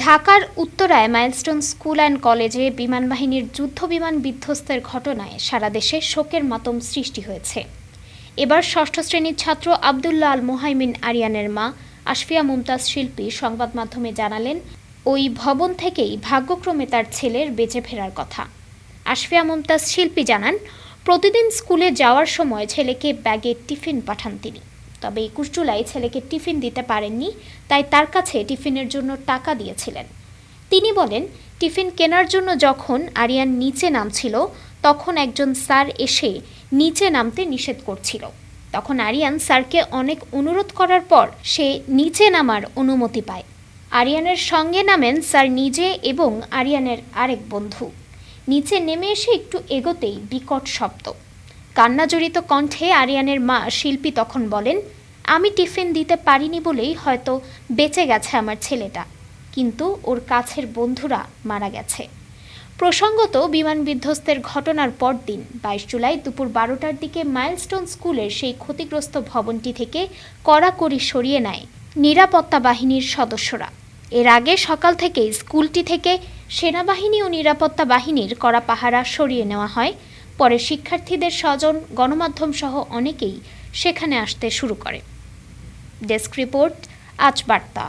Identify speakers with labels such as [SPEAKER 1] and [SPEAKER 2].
[SPEAKER 1] ঢাকার উত্তরায় milestone school and কলেজে বিমান বাহিনীর যুদ্ধ বিমান বিধ্বস্তের ঘটনায় সারা দেশে শোকের মাতম সৃষ্টি হয়েছে। এবার ষষ্ঠ শ্রেণির ছাত্র আবদুল্লাহ আল মোহাইমিন আরিয়ানের মা আশফিয়া মুমতাজ শিল্পী সংবাদ মাধ্যমে জানালেন, ওই ভবন থেকেই ভাগ্যক্রমে তার ছেলের বেঁচে ফেরার কথা। আশফিয়া মুমতাজ শিল্পী জানান, প্রতিদিন স্কুলে যাওয়ার সময় ছেলেকে ব্যাগে টিফিন পাঠান তিনি। তবে একুশ জুলাই ছেলেকে টিফিন দিতে পারেননি, তাই তার কাছে টিফিনের জন্য টাকা দিয়েছিলেন। তিনি বলেন, টিফিন কেনার জন্য যখন আরিয়ান নিচে নামছিল, তখন একজন স্যার এসে নিচে নামতে নিষেধ করছিল। তখন আরিয়ান স্যারকে অনেক অনুরোধ করার পর সে নিচে নামার অনুমতি পায়। আরিয়ানের সঙ্গে নামেন স্যার নিজে এবং আরিয়ানের আরেক বন্ধু। নিচে নেমে এসে একটু এগোতেই বিকট শব্দ। কান্নাজড়িত কণ্ঠে আরিয়ানের মা শিল্পী তখন বলেন, আমি টিফিন দিতে পারিনি বলেই হয়তো বেঁচে গেছে আমার ছেলেটা, কিন্তু ওর কাছের বন্ধুরা মারা গেছে। প্রসঙ্গত, বিমান বিধ্বস্তের ঘটনার পরদিন, বাইশ জুলাই দুপুর বারোটার দিকে মাইলস্টোন স্কুলের সেই ক্ষতিগ্রস্ত ভবনটি থেকে কড়াকড়ি সরিয়ে নেয় নিরাপত্তা বাহিনীর সদস্যরা। এর আগে সকাল থেকেই স্কুলটি থেকে সেনাবাহিনী ও নিরাপত্তা বাহিনীর কড়া পাহারা সরিয়ে নেওয়া হয়। পরে শিক্ষার্থীদের স্বজন গণমাধ্যম সহ অনেকেই সেখানে আসতে শুরু করে। ডেস্ক রিপোর্ট আজ বার্তা।